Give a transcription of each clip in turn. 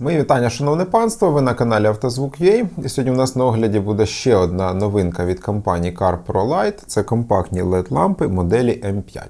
Мої вітання, шановне панство. Ви на каналі Автозвук.ua. І сьогодні у нас на огляді буде ще одна новинка від компанії Car Pro Light. Це компактні LED лампи моделі M5.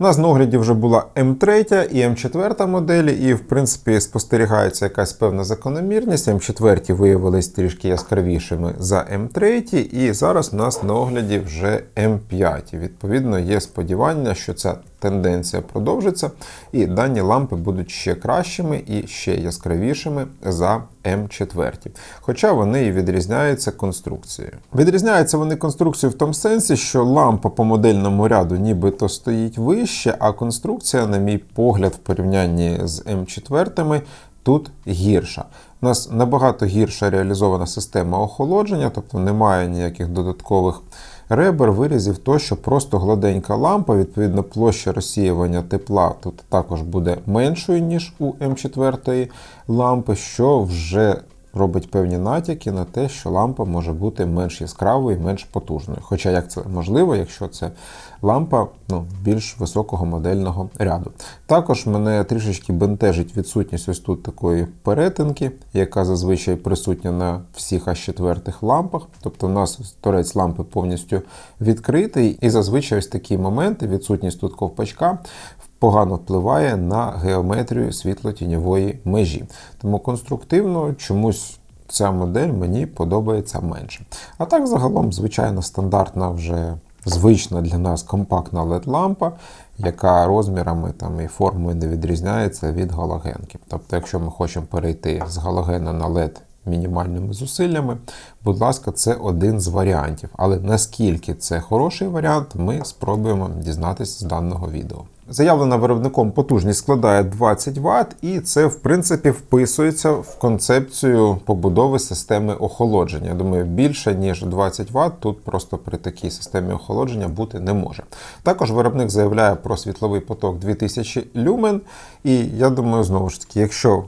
У нас на огляді вже була М3 і М4 моделі, і в принципі спостерігається якась певна закономірність. М4 виявились трішки яскравішими за М3, і зараз у нас на огляді вже М5. Відповідно, є сподівання, що ця тенденція продовжиться, і дані лампи будуть ще кращими і ще яскравішими за М4. Хоча вони і відрізняються конструкцією. Відрізняються вони конструкцією в тому сенсі, що лампа по модельному ряду нібито стоїть вище, а конструкція, на мій погляд, в порівнянні з М4 тут гірша. У нас набагато гірша реалізована система охолодження, тобто немає ніяких додаткових ребер, вирізів тощо, просто гладенька лампа, відповідно, площа розсіювання тепла тут також буде меншою, ніж у М4 лампи, що вже робить певні натяки на те, що лампа може бути менш яскравою, менш потужною. Хоча як це можливо, якщо це лампа ну, більш високого модельного ряду. Також мене трішечки бентежить відсутність ось тут такої перетинки, яка зазвичай присутня на всіх аж четвертих лампах. Тобто у нас торець лампи повністю відкритий, і зазвичай ось такі моменти, відсутність тут ковпачка, погано впливає на геометрію світло-тіньової межі. Тому конструктивно чомусь ця модель мені подобається менше. А так, загалом, звичайно, стандартна вже звична для нас компактна LED-лампа, яка розмірами там, і формою не відрізняється від галогенки. Тобто, якщо ми хочемо перейти з галогена на LED мінімальними зусиллями, будь ласка, це один з варіантів. Але наскільки це хороший варіант, ми спробуємо дізнатися з даного відео. Заявлена виробником потужність складає 20 Вт, і це, в принципі, вписується в концепцію побудови системи охолодження. Я думаю, більше ніж 20 Вт тут просто при такій системі охолодження бути не може. Також виробник заявляє про світловий поток 2000 люмен, і я думаю, знову ж таки, якщо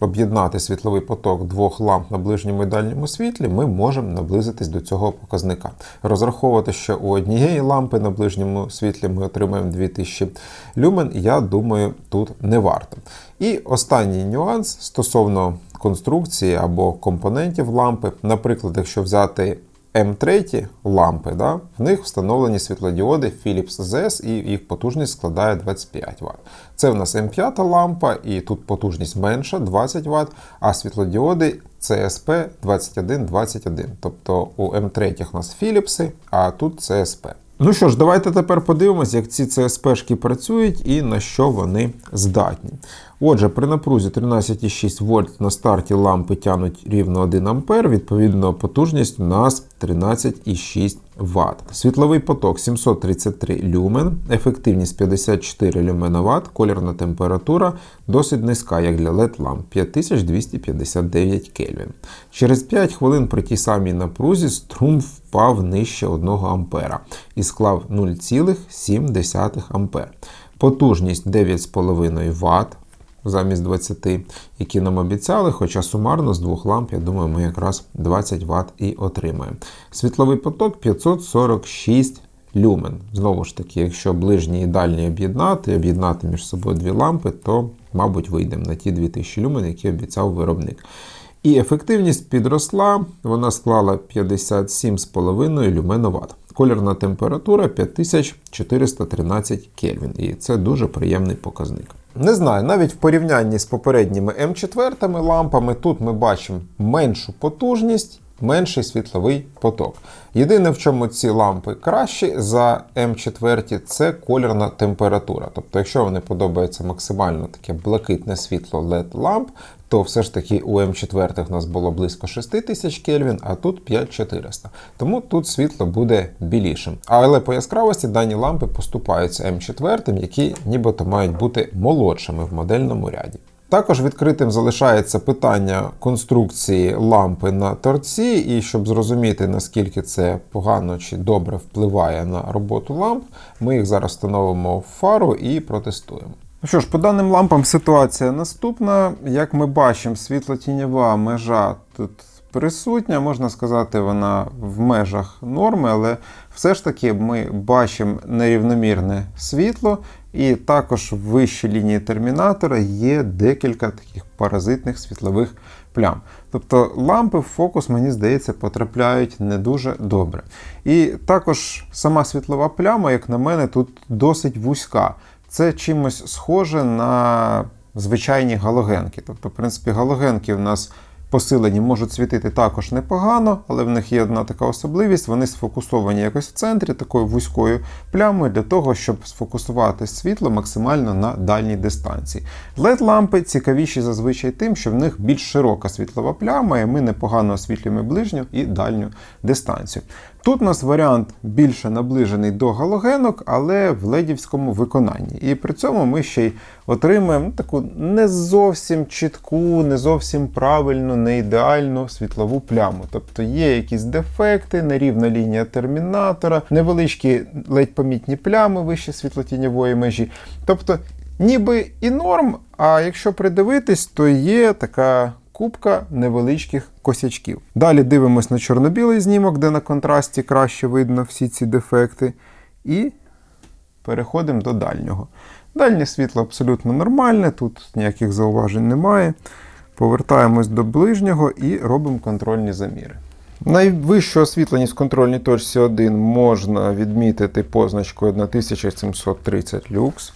об'єднати світловий поток двох ламп на ближньому і дальньому світлі, ми можемо наблизитись до цього показника. Розраховувати, що у однієї лампи на ближньому світлі ми отримаємо 2000 люмен, я думаю, тут не варто. І останній нюанс стосовно конструкції або компонентів лампи, наприклад, якщо взяти М3 лампи, да, в них встановлені світлодіоди Philips ZS і їх потужність складає 25 Вт. Це в нас М5 лампа, і тут потужність менша 20 Вт, а світлодіоди CSP 2121. Тобто у М3 у нас Philips, а тут CSP. Ну що ж, давайте тепер подивимось, як ці CSP-шки працюють і на що вони здатні. Отже, при напрузі 13,6 вольт на старті лампи тянуть рівно 1 А, відповідно, потужність у нас 13,6 Вт. Світловий поток 733 люмен, ефективність 54 люмена Вт, колірна температура досить низька, як для LED ламп 5259 Кельвін. Через 5 хвилин при тій самій напрузі струм впав нижче 1 А і склав 0,7 А. Потужність 9,5 Вт замість 20, які нам обіцяли, хоча сумарно з двох ламп, я думаю, ми якраз 20 Вт і отримаємо. Світловий поток 546 люмен. Знову ж таки, якщо ближній і дальній об'єднати, об'єднати між собою дві лампи, то, мабуть, вийдемо на ті 2000 люмен, які обіцяв виробник. І ефективність підросла, вона склала 57,5 люменоват. Колірна температура 5413 Кельвін. І це дуже приємний показник. Не знаю, навіть в порівнянні з попередніми М4 лампами тут ми бачимо меншу потужність, менший світловий поток. Єдине, в чому ці лампи кращі за М4, це колірна температура. Тобто, якщо вони подобається максимально таке блакитне світло LED ламп, то все ж таки у М4 у нас було близько 6000 Кельвін, а тут 5400. Тому тут світло буде білішим. Але по яскравості дані лампи поступаються М4, які нібито мають бути молодшими в модельному ряді. Також відкритим залишається питання конструкції лампи на торці, і щоб зрозуміти, наскільки це погано чи добре впливає на роботу ламп, ми їх зараз встановимо в фару і протестуємо. Ну що ж, по даним лампам ситуація наступна. Як ми бачимо, світло-тіньова межа тут присутня, можна сказати, вона в межах норми, але все ж таки ми бачимо нерівномірне світло, і також в вищій лінії термінатора є декілька таких паразитних світлових плям. Тобто лампи в фокус, мені здається, потрапляють не дуже добре. І також сама світлова пляма, як на мене, тут досить вузька. Це чимось схоже на звичайні галогенки. Тобто, в принципі, галогенки в нас посилені можуть світити також непогано, але в них є одна така особливість: вони сфокусовані якось в центрі такою вузькою плямою для того, щоб сфокусувати світло максимально на дальній дистанції. led лампи цікавіші зазвичай тим, що в них більш широка світлова пляма, і ми непогано освітлюємо ближню і дальню дистанцію. Тут у нас варіант більше наближений до галогенок, але в ледівському виконанні. І при цьому ми ще й отримуємо таку не зовсім чітку, не зовсім правильну, не ідеальну світлову пляму. Тобто є якісь дефекти, нерівна лінія термінатора, невеличкі ледь помітні плями вище світлотіньової межі. Тобто, ніби і норм, а якщо придивитись, то є така кубка невеличких косячків. Далі дивимось на чорно-білий знімок, де на контрасті краще видно всі ці дефекти. І переходимо до дальнього. Дальнє світло абсолютно нормальне, тут ніяких зауважень немає. Повертаємось до ближнього і робимо контрольні заміри. Найвищу освітленість контрольній точці 1 можна відмітити позначкою 1730 люкс.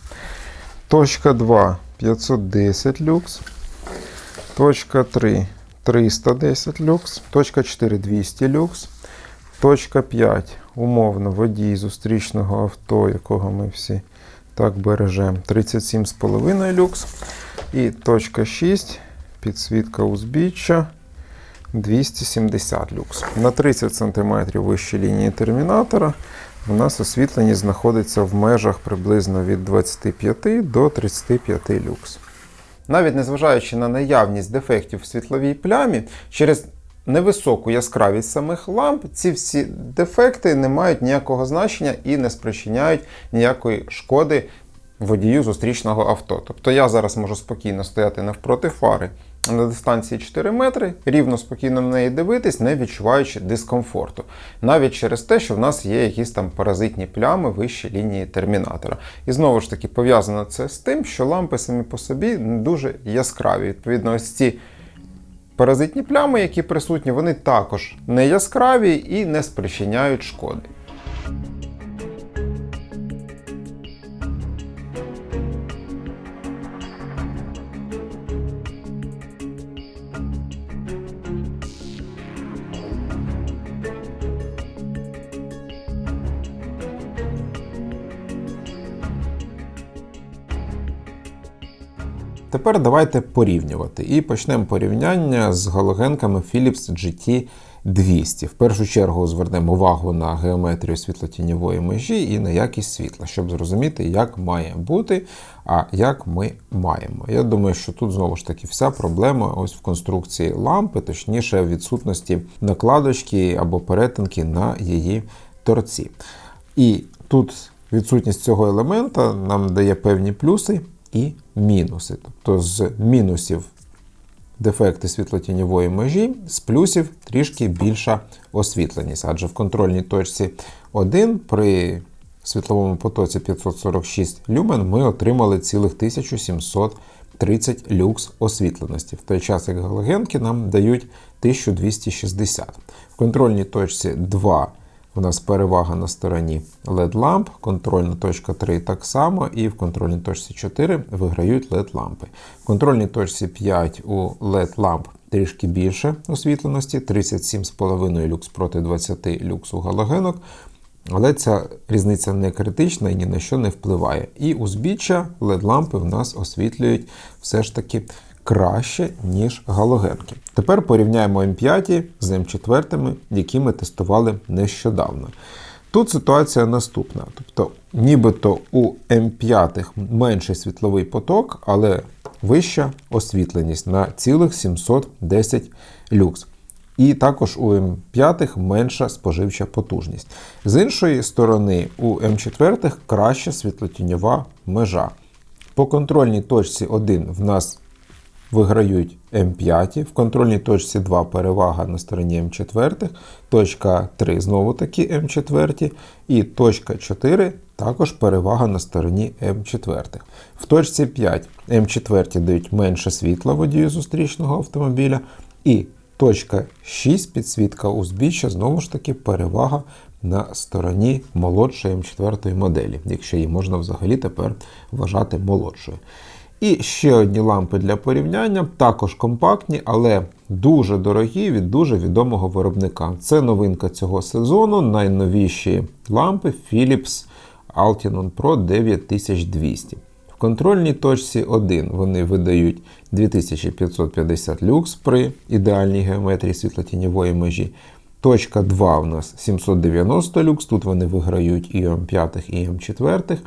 Точка 2 510 люкс. Точка 3 310 люкс. Точка 4 200 люкс. Точка 5 умовно водій зустрічного авто, якого ми всі так бережемо. 37,5 люкс. І точка 6 підсвітка узбіччя 270 люкс. На 30 см вище лінії термінатора у нас освітленість знаходиться в межах приблизно від 25 до 35 люкс. Навіть незважаючи на наявність дефектів в світловій плямі, через невисоку яскравість самих ламп, ці всі дефекти не мають ніякого значення і не спричиняють ніякої шкоди водію зустрічного авто. Тобто я зараз можу спокійно стояти навпроти фари на дистанції 4 метри, рівно спокійно на неї дивитись, не відчуваючи дискомфорту. Навіть через те, що в нас є якісь там паразитні плями вище лінії термінатора. І знову ж таки пов'язано це з тим, що лампи самі по собі не дуже яскраві. Відповідно, ось ці. Паразитні плями, які присутні, вони також не яскраві і не спричиняють шкоди. Тепер давайте порівнювати. І почнемо порівняння з галогенками Philips GT 200. В першу чергу звернемо увагу на геометрію світлотіньової межі і на якість світла, щоб зрозуміти, як має бути, а як ми маємо. Я думаю, що тут знову ж таки вся проблема ось в конструкції лампи, точніше, в відсутності накладочки або перетинки на її торці. І тут відсутність цього елемента нам дає певні плюси і мінуси. Тобто з мінусів дефекти світлотіньової межі, з плюсів трішки більша освітленість. Адже в контрольній точці 1 при світловому потоці 546 люмен ми отримали цілих 1730 люкс освітленості. В той час, як галогенки нам дають 1260. В контрольній точці 2 у нас перевага на стороні LED-ламп, контрольна точка 3 так само, і в контрольній точці 4 виграють LED-лампи. В контрольній точці 5 у LED-ламп трішки більше освітленості, 37,5 люкс проти 20 люкс у галогенок. Але ця різниця не критична і ні на що не впливає. І узбіччя LED-лампи в нас освітлюють все ж таки краще, ніж галогенки. Тепер порівняємо М5 з М4, які ми тестували нещодавно. Тут ситуація наступна. Тобто, нібито у М5 менший світловий поток, але вища освітленість на цілих 710 люкс. І також у М5 менша споживча потужність. З іншої сторони, у М4 краща світлотіньова межа. По контрольній точці 1 в нас виграють М5, в контрольній точці 2 перевага на стороні М4, точка 3 знову таки М4, і точка 4 також перевага на стороні М4. В точці 5 М4 дають менше світла водію зустрічного автомобіля, і точка 6 підсвітка узбіччя знову ж таки перевага на стороні молодшої М4 моделі, якщо її можна взагалі тепер вважати молодшою. І ще одні лампи для порівняння, також компактні, але дуже дорогі від дуже відомого виробника. Це новинка цього сезону. Найновіші лампи Philips Altinon Pro 9200. В контрольній точці 1 вони видають 2550 люкс при ідеальній геометрії світлотіньової межі. Точка 2 у нас 790 люкс, тут вони виграють і М5, і М4.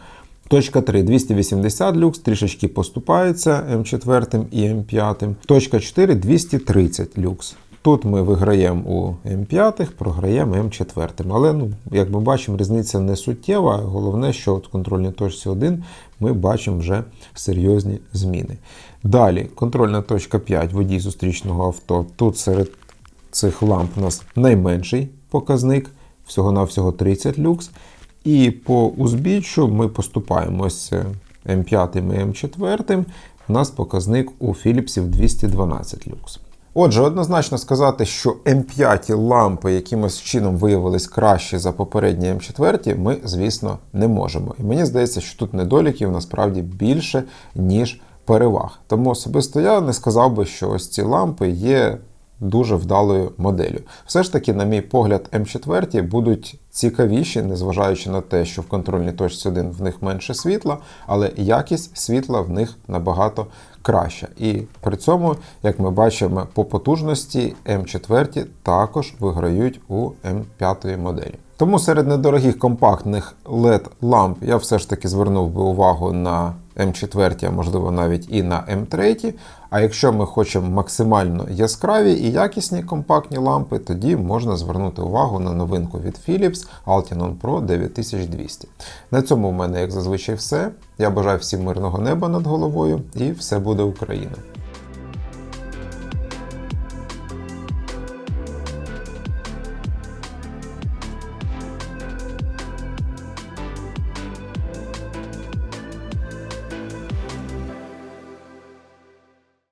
Точка 3 280 люкс, трішечки поступається М4 і М5. Точка 4 230 люкс. Тут ми виграємо у М5, програємо М4. Але, ну, як ми бачимо, різниця не суттєва. Головне, що от контрольній точці 1 ми бачимо вже серйозні зміни. Далі, контрольна точка 5, водій зустрічного авто. Тут серед цих ламп у нас найменший показник, всього-навсього 30 люкс. І по узбіччю ми поступаємось М5 і М4. У нас показник у Філіпсів 212 люкс. Отже, однозначно сказати, що М5 лампи якимось чином виявились кращі за попередні М4, ми, звісно, не можемо. І мені здається, що тут недоліків насправді більше, ніж переваг. Тому особисто я не сказав би, що ось ці лампи є дуже вдалою моделлю. Все ж таки, на мій погляд, М4 будуть цікавіші, незважаючи на те, що в контрольній точці 1 в них менше світла, але якість світла в них набагато краща. І при цьому, як ми бачимо, по потужності М4 також виграють у М5 моделі. Тому серед недорогих компактних LED ламп я все ж таки звернув би увагу на М4, а можливо навіть і на М3. А якщо ми хочемо максимально яскраві і якісні компактні лампи, тоді можна звернути увагу на новинку від Philips Altinon Pro 9200. На цьому в мене, як зазвичай, все. Я бажаю всім мирного неба над головою і все буде Україна!